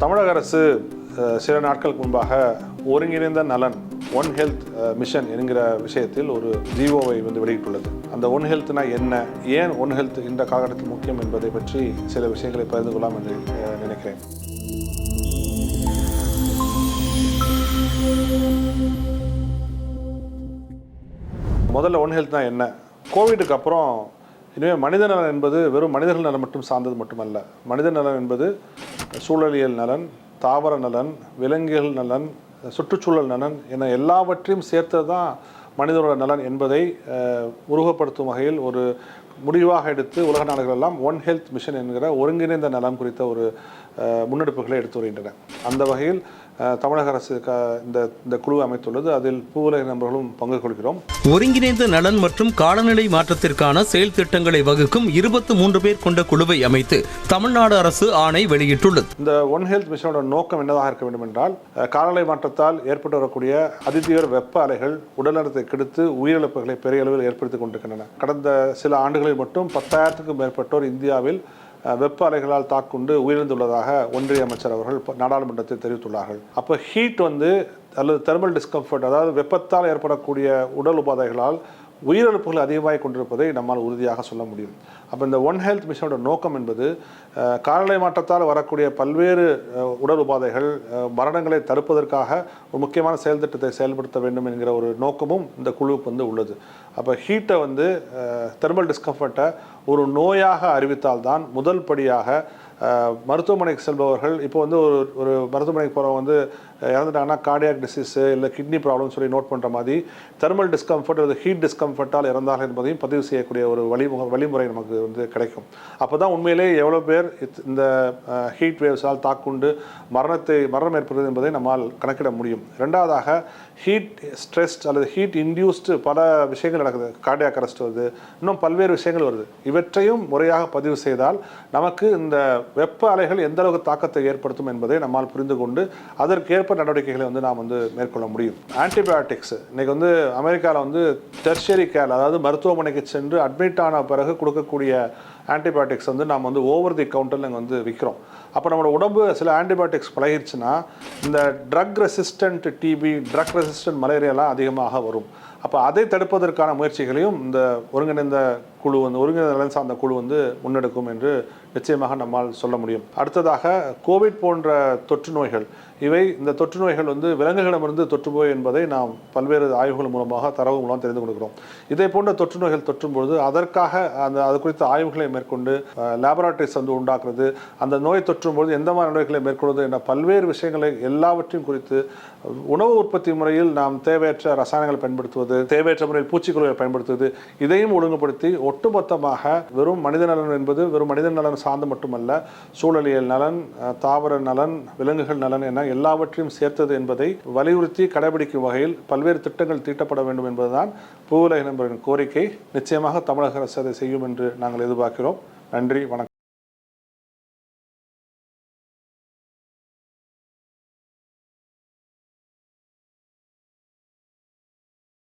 தமிழக அரசு சில நாட்களுக்கு முன்பாக ஒருங்கிணைந்த நலன் ஒன் ஹெல்த் மிஷன் என்கிற விஷயத்தில் ஒரு ஜிஓவை வந்து வெளியிட்டுள்ளது. அந்த ஒன் ஹெல்த்னா என்ன? ஏன் ஒன் ஹெல்த் இந்த காலகட்டத்தில் முக்கியம் என்பதை பற்றி சில விஷயங்களை பகிர்ந்து கொள்ளலாம் என்று நினைக்கிறேன். முதல்ல ஒன் ஹெல்த்னா என்ன? கோவிடுக்கு அப்புறம் இனிமேல் மனித நலன் என்பது வெறும் மனிதர்கள் நலன் மட்டும் சார்ந்தது மட்டுமல்ல. மனித நலன் என்பது சூழலியல் நலன் தாவர நலன் விலங்குகள் நலன் சுற்றுச்சூழல் நலன் என எல்லாவற்றையும் சேர்த்தது தான் மனிதனோட நலன் என்பதை உருவப்படுத்தும் வகையில் ஒரு முடிவாக எடுத்து உலக நாடுகள் எல்லாம் ஒன் ஹெல்த் மிஷன் என்கிற ஒருங்கிணைந்த நலம் குறித்த ஒரு முன்னெடுப்புகளை எடுத்து வருகின்றன. அந்த வகையில் தமிழக அரசு இந்த இந்த குழு அமைத்துள்ளது. அதில் பூவுலக நண்பர்களும் பங்கு கொள்கிறோம். ஒருங்கிணைந்த நலன் மற்றும் காலநிலை மாற்றத்திற்கான செயல் திட்டங்களை வகுக்கும் இருபத்து மூன்று பேர் கொண்ட குழுவை அமைத்து தமிழ்நாடு அரசு ஆணை வெளியிட்டுள்ளது. இந்த ஒன் ஹெல்த் மிஷனோட நோக்கம் என்னதாக இருக்க வேண்டும் என்றால் காலநிலை மாற்றத்தால் ஏற்பட்டு வரக்கூடிய அதிதீவிர வெப்ப அலைகள் உடல்நலத்தை கெடுத்து உயிரிழப்புகளை பெரிய அளவில் ஏற்படுத்தி கொண்டிருக்கின்றன. கடந்த சில ஆண்டுகளில் மட்டும் பத்தாயிரத்துக்கும் மேற்பட்டோர் இந்தியாவில் வெப்ப அலைகளால் தாக்குண்டு உயிரிழந்துள்ளதாக ஒன்றிய அமைச்சர் அவர்கள் நாடாளுமன்றத்தில் தெரிவித்துள்ளார்கள். அப்போ ஹீட் வந்து அல்லது தெர்மல் டிஸ்கம்ஃபர்ட் அதாவது வெப்பத்தால் ஏற்படக்கூடிய உடல் உபாதைகளால் உயிரிழப்புகள் அதிகமாகி கொண்டிருப்பதை நம்மால் உறுதியாக சொல்ல முடியும். அப்போ இந்த ஒன் ஹெல்த் மிஷனோட நோக்கம் என்பது காலநிலை மாற்றத்தால் வரக்கூடிய பல்வேறு உடல் உபாதைகள் மரணங்களை தடுப்பதற்காக ஒரு முக்கியமான செயல் திட்டத்தை செயல்படுத்த வேண்டும் என்கிற ஒரு நோக்கமும் இந்த குழுவுக்கு வந்து உள்ளது. அப்போ ஹீட்டை வந்து தெர்மல் டிஸ்கம்ஃபர்ட்டை ஒரு நோயாக அறிவித்தால்தான் முதல் படியாக மருத்துவமனைக்கு செல்பவர்கள். இப்போ வந்து ஒரு ஒரு மருத்துவமனைக்கு போகிறவங்க வந்து இறந்துட்டாங்கன்னா கார்டியாக் டிசீஸு இல்லை கிட்னி ப்ராப்ளம் சொல்லி நோட் பண்ணுற மாதிரி தெர்மல் டிஸ்கம்ஃபர்ட் அல்லது ஹீட் டிஸ்கம்ஃபர்ட்டால் இறந்தார்கள் என்பதையும் பதிவு செய்யக்கூடிய ஒரு வழிமுக வழிமுறை நமக்கு வந்து கிடைக்கும். அப்போ தான் உண்மையிலே எவ்வளோ பேர் இத்- இந்த ஹீட் வேவ்ஸால் தாக்குண்டு மரணத்தை மரணம் ஏற்படுகிறது என்பதை நம்மால் கணக்கிட முடியும். ரெண்டாவதாக ஹீட் ஸ்ட்ரெஸ்ட் அல்லது ஹீட் இன்டியூஸ்டு பல விஷயங்கள் நடக்குது. கார்டியாக் அரெஸ்ட் வருது. இன்னும் பல்வேறு விஷயங்கள் வருது. இவற்றையும் முறையாக பதிவு செய்தால் நமக்கு இந்த வெப்ப அலைகள் எந்த அளவுக்கு தாக்கத்தை ஏற்படுத்தும் என்பதை நம்மால் புரிந்து கொண்டு அதற்கேற்ப நடவடிக்கைகளை வந்து நாம் வந்து மேற்கொள்ள முடியும். ஆன்டிபயோட்டிக்ஸ் இன்னைக்கு வந்து அமெரிக்காவில் வந்து டெர்ஷரி கேர் அதாவது மருத்துவமனைக்கு சென்று அட்மிட் ஆன பிறகு கொடுக்கக்கூடிய ஆன்டிபயோட்டிக்ஸ் வந்து நம்ம வந்து ஓவர் தி கவுண்டரில் இங்கே வந்து விற்கிறோம் அப்போ நம்மளோட உடம்பு சில ஆன்டிபயோட்டிக்ஸ் பழகிருச்சுன்னா இந்த drug resistant TB drug resistant மலேரியாலாம் அதிகமாக வரும். அப்போ அதை தடுப்பதற்கான முயற்சிகளையும் இந்த ஒருங்கிணைந்த குழு வந்து ஒருங்கிணைந்த நலன் சார்ந்த குழு வந்து முன்னெடுக்கும் என்று நிச்சயமாக நம்மால் சொல்ல முடியும். அடுத்ததாக கோவிட் போன்ற தொற்று நோய்கள். இவை இந்த தொற்று நோய்கள் வந்து விலங்குகளிடமிருந்து தொற்று போய் என்பதை நாம் பல்வேறு ஆய்வுகள் மூலமாக தரவு மூலம் தெரிந்து கொடுக்கிறோம் இதே போன்ற தொற்று நோய்கள் தொற்றும் பொழுது அதற்காக அந்த அது குறித்த ஆய்வுகளை மேற்கொண்டு லேபரேட்டரிஸ் வந்து உண்டாக்குறது அந்த நோய் தொற்றும் பொழுது எந்த மாதிரி நோய்களை மேற்கொள்வது என்ற பல்வேறு விஷயங்களை எல்லாவற்றையும் குறித்து உணவு உற்பத்தி முறையில் நாம் தேவையற்ற ரசாயனங்களை பயன்படுத்துவது தேவையற்ற முறையில் பூச்சிக்கொல்லிகளை பயன்படுத்துவது இதையும் ஒழுங்குபடுத்தி ஒட்டுமொத்தமாக வெறும் மனித நலன் என்பது வெறும் மனித நலன் சார்ந்து மட்டுமல்ல சூழலியல் நலன் தாவர நலன் விலங்குகள் நலன் என எல்லாவற்றையும் சேர்த்தது என்பதை வலியுறுத்தி கடைபிடிக்கும் வகையில் பல்வேறு திட்டங்கள் தீட்டப்பட வேண்டும் என்பதுதான் பூவுலக நண்பரின் கோரிக்கை. நிச்சயமாக தமிழக அரசு அதை செய்யும் என்று நாங்கள் எதிர்பார்க்கிறோம். நன்றி வணக்கம்.